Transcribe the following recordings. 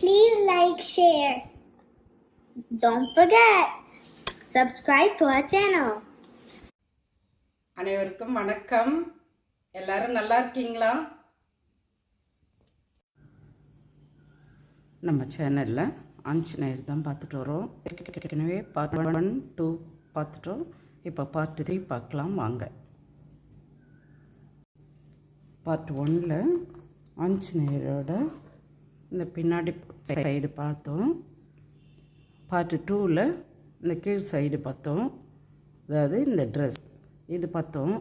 Please like, share. Don't forget, subscribe to our channel. அனைவருக்கும் வணக்கம். எல்லாரும் நல்லா இருக்கீங்களா? நம்ம சேனலில் ஆஞ்சநேயர் தான் பார்த்துட்டு வரோம். ஏற்கனவே பார்ட் ஒன் டூ பார்த்துட்டோம். இப்போ பார்ட் த்ரீ பார்க்கலாம் வாங்க. பார்ட் ஒன்னில் ஆஞ்சநேயரோட இந்த பின்னாடி சைடு பார்த்தோம். பார்ட்டு டூவில் இந்த கீழ் சைடு பார்த்தோம். அதாவது இந்த ட்ரெஸ் இது பார்த்தோம்.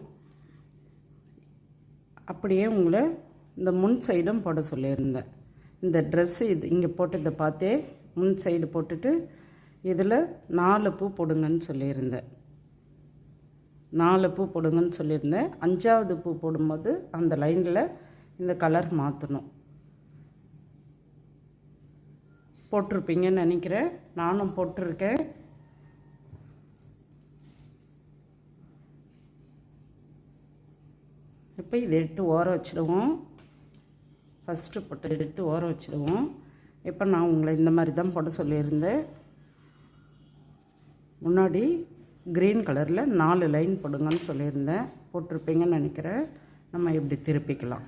அப்படியே உங்களை இந்த முன் சைடும் போட சொல்லியிருந்தேன். இந்த ட்ரெஸ்ஸு இது இங்கே போட்டதை பார்த்தே முன் சைடு போட்டுட்டு இதில் நாலு பூ போடுங்கன்னு சொல்லியிருந்தேன். நாலு பூ போடுங்கன்னு சொல்லியிருந்தேன். அஞ்சாவது பூ போடும்போது அந்த லைனில் இந்த கலர் மாற்றணும். போட்டிருப்பீங்கன்னு நினைக்கிறேன். நானும் போட்டிருக்கேன். இப்போ இதை எடுத்து ஓர வச்சுடுவோம். ஃபஸ்ட்டு போட்டு எடுத்து ஓர வச்சுடுவோம். இப்போ நான் உங்களை இந்த மாதிரி தான் போட சொல்லியிருந்தேன். முன்னாடி க்ரீன் கலரில் நாலு லைன் போடுங்கன்னு சொல்லியிருந்தேன். போட்டிருப்பீங்கன்னு நினைக்கிறேன். நம்ம இப்படி திருப்பிக்கலாம்.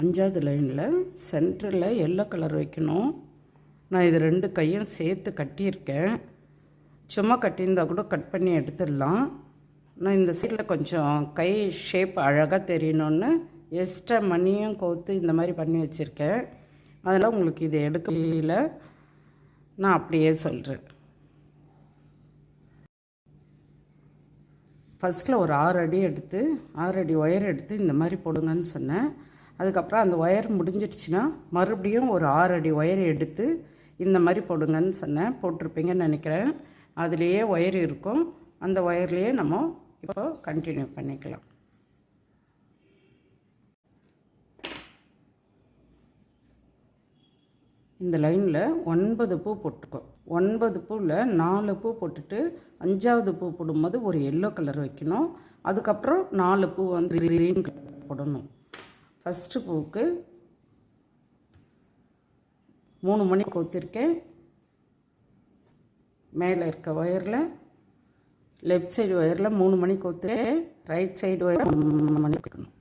அஞ்சாவது லைனில் சென்டரில் எல்லோ கலர் வைக்கணும். நான் இது ரெண்டு கையும் சேர்த்து கட்டியிருக்கேன். சும்மா கட்டியிருந்தா கூட கட் பண்ணி எடுத்துடலாம். நான் இந்த சைடில் கொஞ்சம் கை ஷேப் அழகாக தெரியணுன்னு எக்ஸ்ட்ரா மணியும் கோத்து இந்த மாதிரி பண்ணி வச்சுருக்கேன். அதனால் உங்களுக்கு இது எடுக்கல நான் அப்படியே சொல்கிறேன் ஃபஸ்ட்டில் ஒரு ஆறு அடி எடுத்து ஆறு அடி ஒயர் எடுத்து இந்த மாதிரி போடுங்கன்னு சொன்னேன். அதுக்கப்புறம் அந்த ஒயர் முடிஞ்சிடுச்சுன்னா மறுபடியும் ஒரு ஆறு அடி ஒயர் எடுத்து இந்த மாதிரி போடுங்கன்னு சொன்னேன். போட்டிருப்பீங்கன்னு நினைக்கிறேன். அதுலேயே ஒயர் இருக்கும். அந்த ஒயர்லேயே நம்ம இப்போ கண்டினியூ பண்ணிக்கலாம். இந்த லைனில் ஒன்பது பூ போட்டுக்கோ. ஒன்பது பூவில் நாலு பூ போட்டுட்டு அஞ்சாவது பூ போடும்போது ஒரு எல்லோ கலர் வைக்கணும். அதுக்கப்புறம் நாலு பூ வந்து க்ரீன் கலர் போடணும். ஃபஸ்ட்டு பூவுக்கு மூணு மணி கொத்திருக்கேன். மேலே இருக்க ஒயரில் லெஃப்ட் சைடு ஒயரில் மூணு மணி கொத்து ரைட் சைடு ஒயர் மூணு மணி கொடுக்கணும்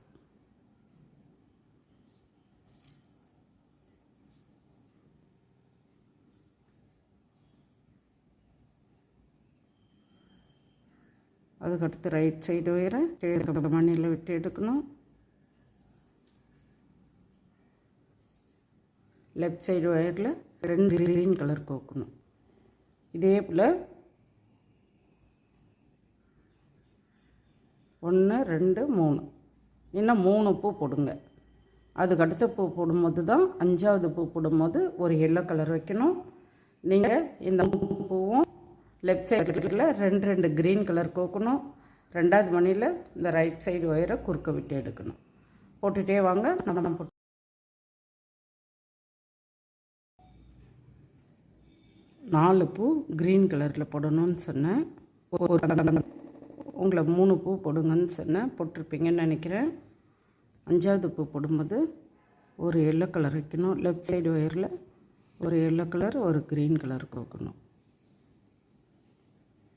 அதுக்கடுத்து ரைட் சைடு ஒயரை கீழே மணியில் விட்டு எடுக்கணும். லெஃப்ட் சைடு ஒயரில் ரெண்டு க்ரீன் கலர் கோக்கணும். இதே போல் ஒன்று ரெண்டு மூணு. இன்னும் மூணு பூ போடுங்க. அதுக்கு அடுத்த பூ போடும்போது தான் அஞ்சாவது பூ போடும்போது ஒரு எல்லோ கலர் வைக்கணும். நீங்கள் இந்த பூவும் லெஃப்ட் சைடில் ரெண்டு ரெண்டு க்ரீன் கலர் கோக்கணும். ரெண்டாவது மணியில் இந்த ரைட் சைடு ஒயரை குறுக்க விட்டு எடுக்கணும். போட்டுகிட்டே வாங்க. நம்ம நாலு பூ க்ரீன் கலரில் போடணும்னு சொன்னேன். உங்களை மூணு பூ போடுங்கன்னு சொன்னேன். போட்டிருப்பீங்கன்னு நினைக்கிறேன். அஞ்சாவது பூ போடும்போது ஒரு எல்லோ கலர் வைக்கணும். லெஃப்ட் சைடு ஒயரில் ஒரு எல்லோ கலர் ஒரு க்ரீன் கலர் கொடுக்கணும்.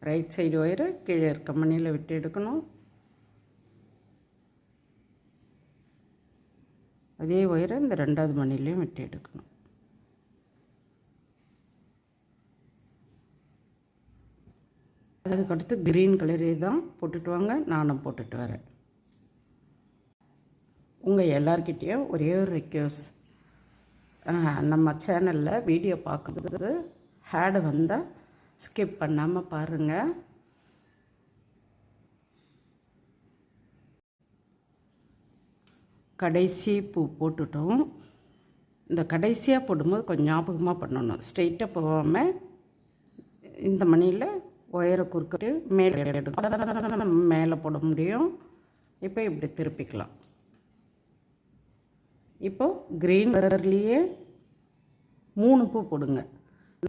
ரைட் சைடு ஒயரை கீழே இருக்க மணியில் விட்டு எடுக்கணும். அதே ஒயரை இந்த ரெண்டாவது மணிலையும் விட்டு எடுக்கணும். அதுக்கடுத்து க்ரீன் கலரே தான் போட்டுட்டு வாங்க நானும் போட்டுட்டு வரேன். உங்கள் எல்லார்கிட்டேயும் ஒரே ஒரு ரிக்வஸ்ட் நம்ம சேனலில் வீடியோ பார்க்கும்போது ஹேடு வந்தால் ஸ்கிப் பண்ணாமல் பாருங்கள் கடைசி பூ போட்டுட்டோம். இந்த கடைசியாக போடும்போது கொஞ்சம் ஞாபகமாக பண்ணணும். ஸ்ட்ரெயிட்டாக போகாமல் இந்த மணியில் ஒயரை குறுக்கிட்டு மேலே எடுக்கணும் மேலே போட முடியும். இப்போ இப்படி திருப்பிக்கலாம். இப்போது க்ரீன் கலர்லேயே மூணு பூ போடுங்க.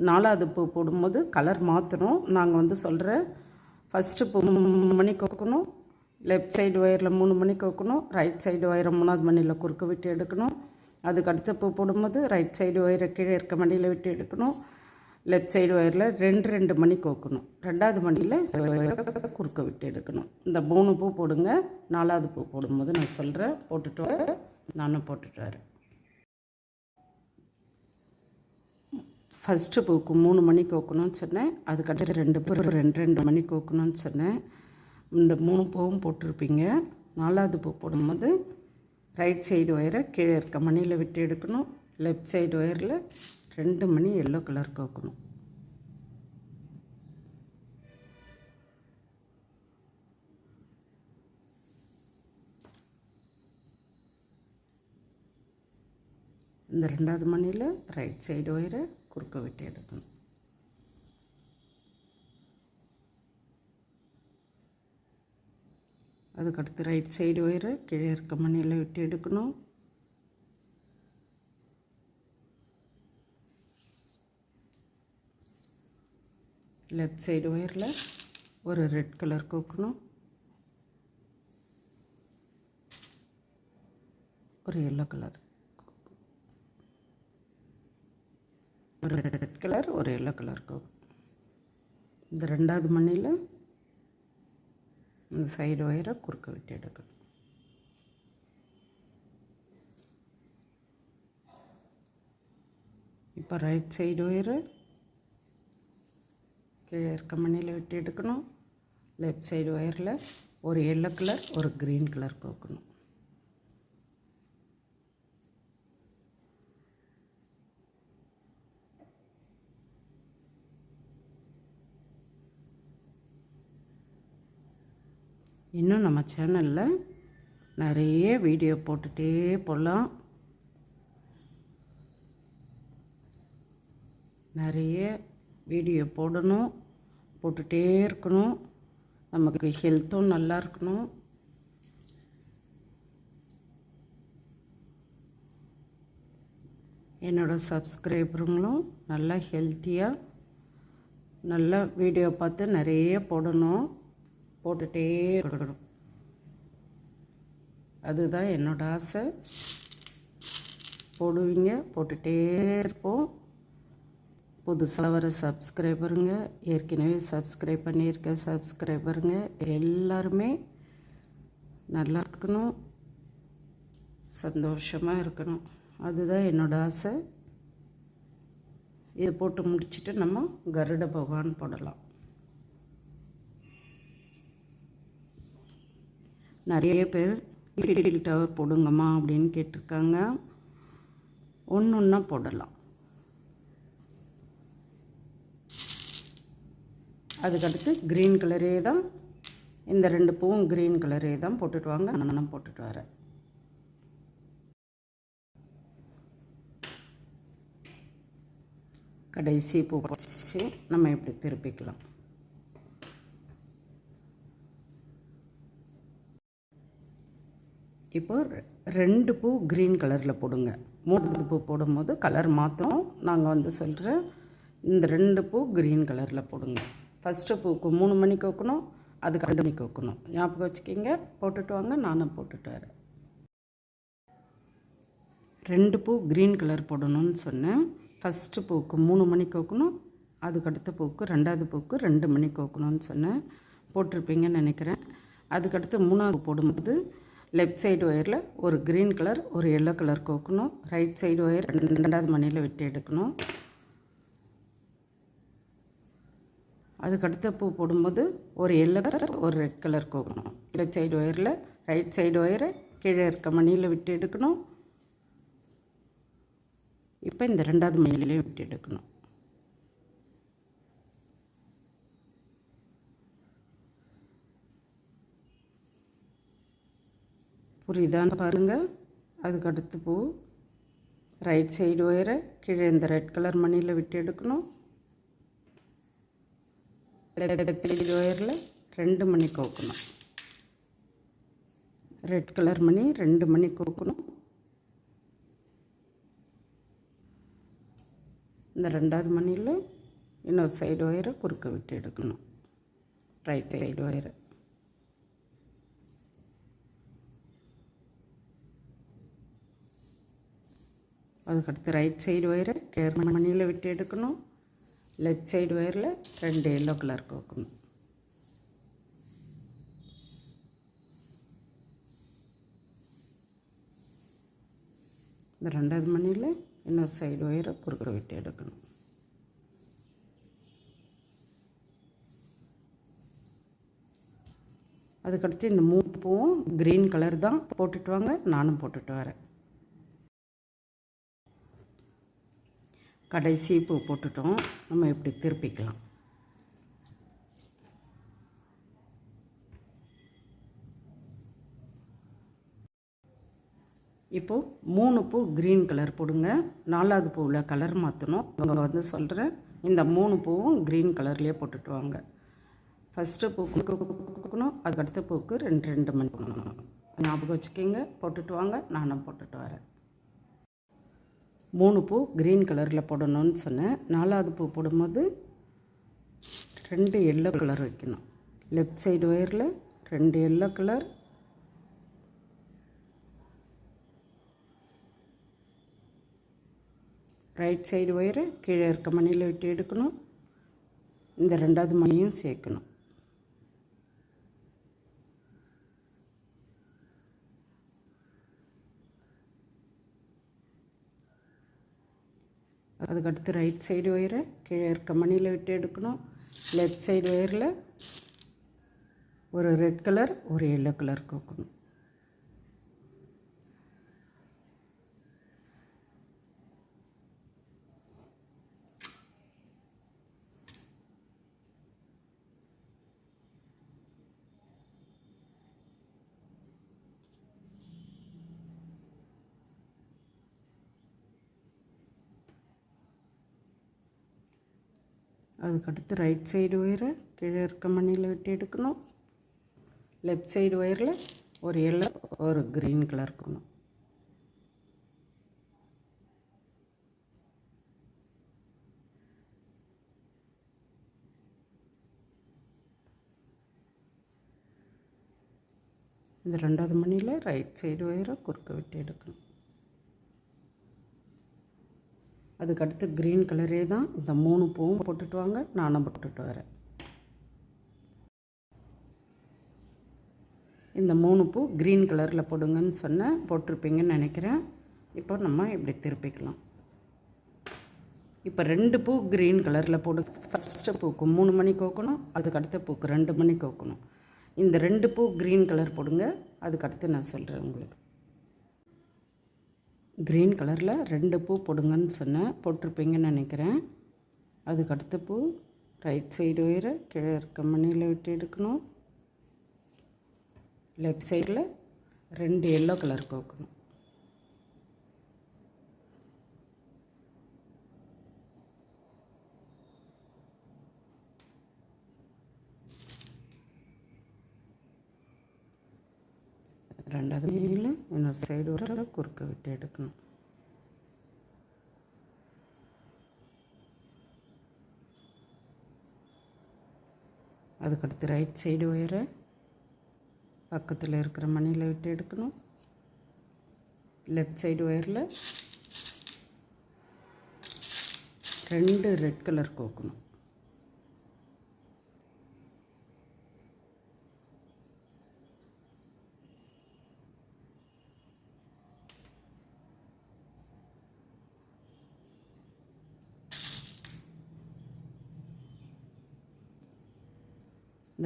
நாலாவது பூ போடும்போது கலர் மாற்றணும் நாங்கள் வந்து சொல்கிற ஃபஸ்ட்டு பூ மூணு மணிக்கு வைக்கணும் லெஃப்ட் சைடு ஒயரில் மூணு மணிக்கு வைக்கணும் ரைட் சைடு ஒயரை மூணாவது மணியில் குறுக்க விட்டு எடுக்கணும். அதுக்கு அடுத்த பூ போடும்போது ரைட் சைடு ஒயரை கீழே இருக்க மணியில் விட்டு எடுக்கணும். லெஃப்ட் சைடு ஒயரில் ரெண்டு ரெண்டு மணி கோக்கணும். ரெண்டாவது மணியில் குறுக்க விட்டு எடுக்கணும். இந்த மூணு பூ போடுங்க. நாலாவது பூ போடும்போது நான் சொல்கிறேன் போட்டுட்டு நானும் போட்டுட்டு வரேன். ஃபஸ்ட்டு பூக்கு மூணு மணி கோக்கணும்னு சொன்னேன். அதுக்கடுத்து ரெண்டு பூ ரெண்டு ரெண்டு மணி கோக்கணும்னு சொன்னேன். இந்த மூணு பூவும் போட்டிருப்பீங்க. நாலாவது பூ போடும்போது ரைட் சைடு ஒயரை கீழே இருக்க மணியில் விட்டு எடுக்கணும். லெஃப்ட் சைடு ஒயரில் ரெண்டு மணி எல்லோ கலர் கோக்கணும். இந்த ரெண்டாவது மணியில் ரைட் சைடு ஒயரை குறுக்க விட்டு எடுக்கணும். அதுக்கடுத்து ரைட் சைடு ஒயரை கீழே இருக்க மணியில் விட்டு எடுக்கணும். லெஃப்ட் சைடு ஒயரில் ஒரு ரெட் கலர் கோக்கணும். ஒரு எல்லோ கலர் ஒரு ரெட் கலர் ஒரு எல்லோ கலர் கோக்கும் இந்த ரெண்டாவது மணியில் இந்த சைடு ஒயரை குறுக்க விட்டு எடுக்கணும். இப்போ ரைட் சைடு ஒயரை கீழே இருக்க மணியில் விட்டு எடுக்கணும். லெஃப்ட் சைடு ஒயரில் ஒரு எல்லோ கலர் ஒரு க்ரீன் கலர் கோக்கணும். இன்னும் நம்ம சேனலில் நிறைய வீடியோ போட்டுகிட்டே போகலாம் நிறைய வீடியோ போடணும் போட்டுகிட்டே இருக்கணும். நமக்கு ஹெல்த்தும் நல்லா இருக்கணும். என்னோடய சப்ஸ்கிரைபருங்களும் நல்லா ஹெல்த்தியாக நல்லா வீடியோ பார்த்து நிறைய போடணும். போட்டுகிட்டே இருக்கணும். அதுதான் என்னோடய ஆசை. போடுவீங்க போட்டுகிட்டே இருப்போம். புதுசாக வர சப்ஸ்கிரைபருங்க ஏற்கனவே சப்ஸ்கிரைப் பண்ணியிருக்க சப்ஸ்கிரைபருங்க எல்லாருமே நல்லா இருக்கணும் சந்தோஷமாக இருக்கணும். அதுதான் என்னோடய ஆசை. இதை போட்டு முடிச்சுட்டு நம்ம கருட பகவான் போடலாம். நிறைய பேர் டவர் போடுங்கம்மா அப்படின்னு கேட்டிருக்காங்க. ஒன்று ஒன்றா போடலாம். அதுக்கடுத்து க்ரீன் கலரே தான் இந்த ரெண்டு பூவும் க்ரீன் கலரே தான் போட்டுட்டு வாங்க. நான் போட்டுட்டு வரேன் கடைசி பூ வச்சு நம்ம இப்படி திருப்பிக்கலாம். இப்போ ரெண்டு பூ க்ரீன் கலரில் போடுங்க. மூணாவது பூ போடும்போது கலர் மாற்றணும் நாங்கள் வந்து சொல்கிறேன் இந்த ரெண்டு பூ க்ரீன் கலரில் போடுங்க. ஃபஸ்ட்டு பூக்கும் மூணு மணிக்கு வைக்கணும் அதுக்கு ரெண்டு மணிக்கு வைக்கணும். ஞாபகம் வச்சுக்கிங்க போட்டுட்டு வாங்க நானும் போட்டுட்டு வரேன். ரெண்டு பூ க்ரீன் கலர் போடணும்னு சொன்னேன். ஃபஸ்ட்டு பூக்கு மூணு மணிக்கு வைக்கணும் அதுக்கு அடுத்த பூக்கு ரெண்டாவது பூக்கு ரெண்டு மணிக்கு வைக்கணும்னு சொன்னேன். போட்டிருப்பீங்கன்னு நினைக்கிறேன். அதுக்கடுத்து மூணாவது போடும்போது லெஃப்ட் சைடு ஒயரில் ஒரு க்ரீன் கலர் ஒரு எல்லோ கலர் கோக்கணும் ரைட் சைடு ஒயர் ரெண்டாவது மணியில் விட்டு எடுக்கணும். அதுக்கடுத்து பூ போடும்போது ஒரு எல்லோ கலர் ஒரு ரெட் கலர் கோக்கணும் லெஃப்ட் சைடு ஒயரில் ரைட் சைடு ஒயரை கீழே இருக்க மணியில் விட்டு எடுக்கணும். இப்போ இந்த ரெண்டாவது மணிலையும் விட்டு எடுக்கணும். புரியுதான்னு பாருங்கள் அதுக்கடுத்து பூ. ரைட் சைடு ஒயரை கீழே இந்த ரெட் கலர் மணியில் விட்டு எடுக்கணும். லெஃப்ட் ஒயரில் ரெண்டு மணி கோக்கணும். ரெட் கலர் மணி ரெண்டு மணி கோக்கணும். இந்த ரெண்டாவது மணியில் இன்னொரு சைடு ஒயரை குறுக்க விட்டு எடுக்கணும். ரைட் சைடு ஒயரை அதுக்கடுத்து ரைட் சைடு ஒயரை கேர் மணியில் விட்டு எடுக்கணும். லெஃப்ட் சைடு ஒயரில் ரெண்டு எல்லோ கலர் கோக்கணும். இந்த ரெண்டாவது மணியில் இன்னொரு சைடு ஒயரை குறுக்கிற விட்டு எடுக்கணும். அதுக்கடுத்து இந்த மூணு பூவும் க்ரீன் கலர் தான் போட்டுட்டு வாங்க. நானும் போட்டுட்டு வரேன். கடைசி பூ போட்டுட்டோம். நம்ம இப்படி திருப்பிக்கலாம். இப்போது மூணு பூ க்ரீன் கலர் போடுங்க. நாலாவது பூவில் கலர் மாற்றணும் அங்கே வந்து சொல்கிறேன் இந்த மூணு பூவும் க்ரீன் கலர்லேயே போட்டுட்டு வாங்க. ஃபஸ்ட்டு பூக்கு கொடுக்கணும் அதுக்கடுத்த பூக்கு ரெண்டு ரெண்டு மணி கொடுக்கணும் ஞாபகம் வச்சுக்கிங்க. போட்டுட்டு வாங்க. நானும் போட்டுட்டு வரேன். மூணு பூ க்ரீன் கலரில் போடணும்னு சொன்னேன். நாலாவது பூ போடும்போது ரெண்டு எல்லோ கலர் வைக்கணும். லெஃப்ட் சைடு ஒயரில் ரெண்டு எல்லோ கலர் ரைட் சைடு ஒயரை கீழே இருக்க மணியில் விட்டு எடுக்கணும். இந்த ரெண்டாவது மணியும் சேர்க்கணும். அதுக்கடுத்து ரைட் சைடு ஒயரை கீழே இருக்க மணியில் விட்டு எடுக்கணும். லெஃப்ட் சைடு ஒயரில் ஒரு ரெட் கலர் ஒரு எல்லோ கலர் கோக்கணும் அதுக்கடுத்து ரைட் சைடு ஒயரை கீழே இருக்க மணியில் வெட்டி எடுக்கணும். லெஃப்ட் சைடு ஒயரில் ஒரு எல்லோ ஒரு க்ரீன் கலர் இருக்கணும். இந்த ரெண்டாவது மணியில் ரைட் சைடு ஒயரை குறுக்க விட்டு எடுக்கணும். அதுக்கடுத்து க்ரீன் கலரே தான். இந்த மூணு பூவும் போட்டுட்டு வாங்க. நானும் போட்டுட்டு வரேன். இந்த மூணு பூ க்ரீன் கலரில் போடுங்கன்னு சொன்னேன். போட்டிருப்பீங்கன்னு நினைக்கிறேன். இப்போ நம்ம இப்படி திருப்பிக்கலாம். இப்போ ரெண்டு பூ க்ரீன் கலரில் போடு. ஃபஸ்ட்டு பூக்கு மூணு மணி கோக்கணும். அதுக்கு அடுத்த பூக்கு ரெண்டு மணி கோக்கணும். இந்த ரெண்டு பூ க்ரீன் கலர் போடுங்க. அதுக்கடுத்து நான் சொல்கிறேன் உங்களுக்கு. க்ரீன் கலரில் ரெண்டு பூ போடுங்கன்னு சொன்னேன். போட்டிருப்பீங்கன்னு நினைக்கிறேன். அதுக்கு அடுத்த பூ ரைட் சைடு உயிர கீழே இருக்க மணியில் விட்டு எடுக்கணும். லெஃப்ட் சைடில் ரெண்டு எல்லோ கலர் கோக்கணும். ரெண்டாவது மணியில் இன்னொரு சைடு வர குறுக்க விட்டு எடுக்கணும். அதுக்கடுத்து ரைட் சைடு ஒயரை பக்கத்தில் இருக்கிற மணியில் விட்டு எடுக்கணும். லெஃப்ட் சைடு ஒயரில் ரெண்டு ரெட் கலர் கோக்கணும்.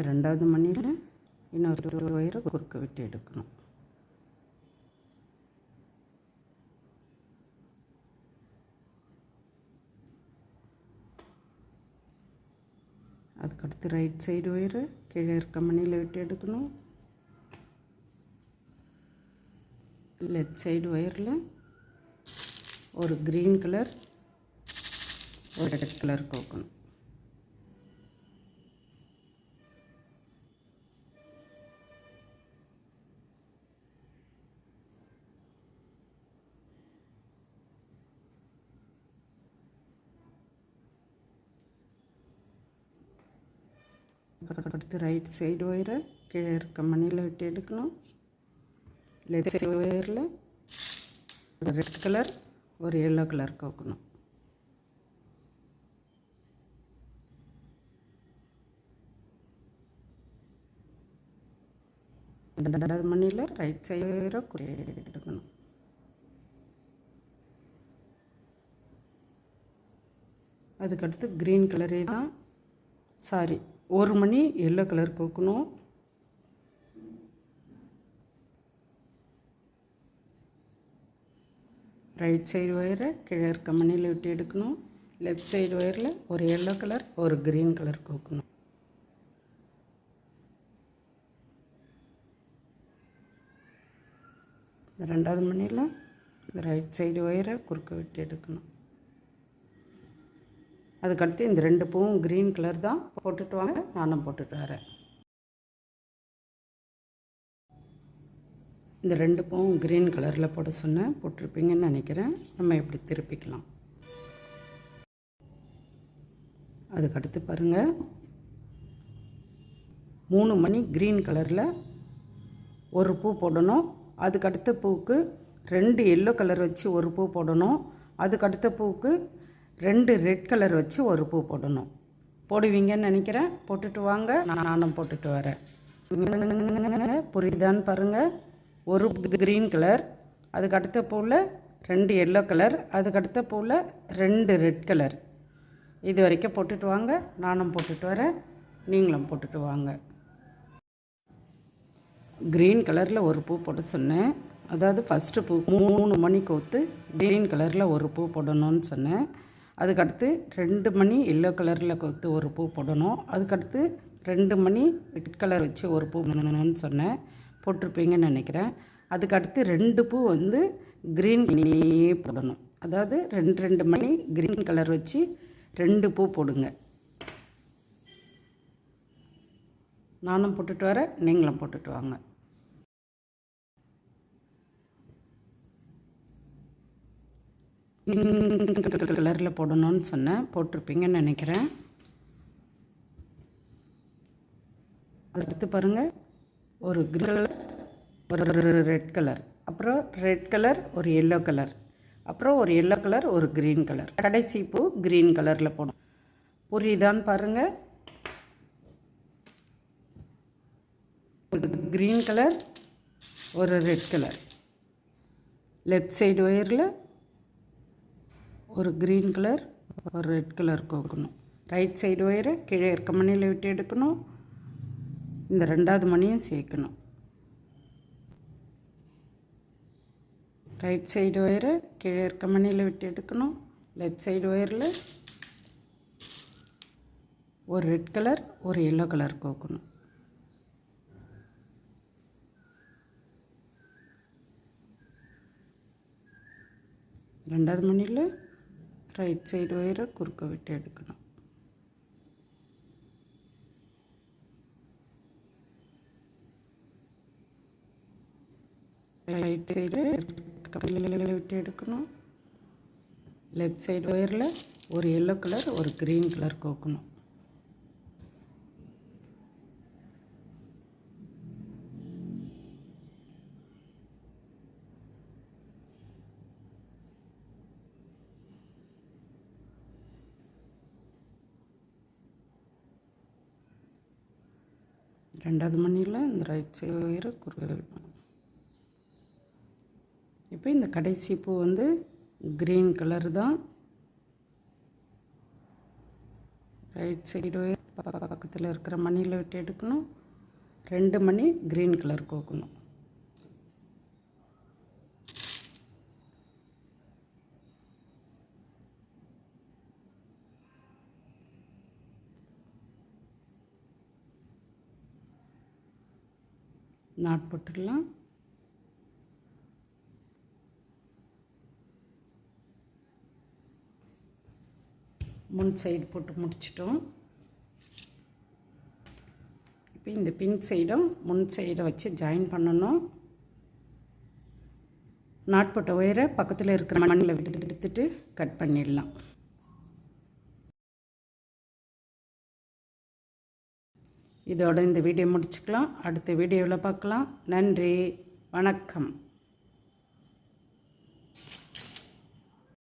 இந்த ரெண்டாவது மணியில் இன்னொரு ஒயரை குறுக்க விட்டு எடுக்கணும். அதுக்கடுத்து ரைட் சைடு ஒயரு கீழே இருக்க மணியில் விட்டு எடுக்கணும். லெஃப்ட் சைடு ஒயரில் ஒரு க்ரீன் கலர் ஒரு ரெட் கலர் கோக்கணும். அடுத்து ரைட் சைடு ஒயரை கீழே இருக்க மணியில் விட்டு எடுக்கணும். லெஃப்ட் சைடு ஒயரில் ஒரு ரெட் கலர் ஒரு எல்லோ கலர் கோக்கணும். ரெண்டாவது மணியில் ரைட் சைடு குறி எடுக்கணும். அதுக்கடுத்து க்ரீன் கலரே தான் சாரி ஒரு மணி எல்லோ கலர் கோக்கணும். ரைட் சைடு ஒயரை கீழே இருக்க மணியில் விட்டு எடுக்கணும். லெஃப்ட் சைடு ஒயரில் ஒரு எல்லோ கலர் ஒரு க்ரீன் கலர் கோக்கணும். ரெண்டாவது மணியில் ரைட் சைடு ஒயரை குறுக்க விட்டு எடுக்கணும். அதுக்கடுத்து இந்த ரெண்டு பூவும் க்ரீன் கலர் தான் போட்டுட்டு வாங்க நானும் போட்டுட்டு வரேன். இந்த ரெண்டு பூவும் க்ரீன் கலரில் போட சொன்னேன் போட்டிருப்பீங்கன்னு நினைக்கிறேன். நம்ம எப்படி திருப்பிக்கலாம்? அதுக்கடுத்து பாருங்கள் மூணு மணி க்ரீன் கலரில் ஒரு பூ போடணும். அதுக்கடுத்த பூவுக்கு ரெண்டு எல்லோ கலர் வச்சு ஒரு பூ போடணும். அதுக்கடுத்த பூவுக்கு ரெண்டு ரெட் கலர் வச்சு ஒரு பூ போடணும். போடுவீங்கன்னு நினைக்கிறேன். போட்டுட்டு வாங்க. நானும் போட்டுட்டு வரேன். புரியுதான்னு பாருங்கள் ஒரு க்ரீன் கலர் அதுக்கு அடுத்த பூவில் ரெண்டு எல்லோ கலர் அதுக்கு அடுத்த பூவில் ரெண்டு ரெட் கலர் இது வரைக்கும் போட்டுட்டு வாங்க. நானும் போட்டுட்டு வரேன். நீங்களும் போட்டுட்டு வாங்க. க்ரீன் கலரில் ஒரு பூ போட சொன்னேன். அதாவது ஃபஸ்ட்டு பூ மூணு மணி கோத்து க்ரீன் கலரில் ஒரு பூ போடணும்னு சொன்னேன். அதுக்கடுத்து ரெண்டு மணி எல்லோ கலரில் கொத்து ஒரு பூ போடணும். அதுக்கடுத்து ரெண்டு மணி ரெட் கலர் வச்சு ஒரு பூ பண்ணணும்னு சொன்னேன். போட்டிருப்பீங்கன்னு நினைக்கிறேன். அதுக்கடுத்து ரெண்டு பூ வந்து க்ரீன் போடணும். அதாவது ரெண்டு ரெண்டு மணி க்ரீன் கலர் வச்சு ரெண்டு பூ போடுங்க. நானும் போட்டுட்டு வரேன் நீங்களும் போட்டுட்டு வாங்க. கலரில் போடணும்னு சொன்னேன். போட்டிருப்பீங்கன்னு நினைக்கிறேன். அடுத்து பாருங்கள் ஒரு க்ரீன் ஒரு ரெட் கலர் அப்புறம் ரெட் கலர் ஒரு எல்லோ கலர் அப்புறம் ஒரு எல்லோ கலர் ஒரு க்ரீன் கலர் கடைசி பூ க்ரீன் கலரில் போடும் புரியுதான்னு பாருங்கள் ஒரு க்ரீன் கலர் ஒரு ரெட் கலர் லெஃப்ட் சைடு ஒயரில் ஒரு க்ரீன் கலர் ஒரு ரெட் கலர் கோக்கணும். ரைட் சைடு ஒயரை கீழே இருக்க மணியில் விட்டு எடுக்கணும். இந்த ரெண்டாவது மணியும் சேர்க்கணும். ரைட் சைடு ஒயரை கீழே இருக்க மணியில் விட்டு எடுக்கணும். லெஃப்ட் சைடு ஒயரில் ஒரு ரெட் கலர் ஒரு எல்லோ கலர் கோக்கணும். ரெண்டாவது மணியில் ரைட் சைடு ஒயரை குறுக்க விட்டு எடுக்கணும். ரைட் சைடு விட்டு எடுக்கணும். லெஃப்ட் சைடு ஒயரில் ஒரு எல்லோ கலர் ஒரு க்ரீன் கலர் கோக்கணும். ரெண்டாவது மணியில் இந்த ரைட் சைடு ஒயரை குறுக்க வைக்கணும் இப்போ இந்த கடைசி பூ வந்து க்ரீன் கலர் தான். ரைட் சைடு ஒயர் பக்கத்தில் இருக்கிற மணியில் விட்டு எடுக்கணும். ரெண்டு மணி க்ரீன் கலர் கோக்கணும். நாட் போட்டுடலாம் முன் சைடு போட்டு முடிச்சிட்டோம். இப்போ இந்த பின் சைடும் முன் சைடை வச்சு ஜாயின் பண்ணணும். நாட் போட்ட ஒயரை பக்கத்தில் இருக்கிற மண்ணில் விட்டு எடுத்துட்டு கட் பண்ணிடலாம். இதோட இந்த வீடியோ முடிச்சுக்கலாம். அடுத்த வீடியோவில் பார்க்கலாம். நன்றி. வணக்கம்.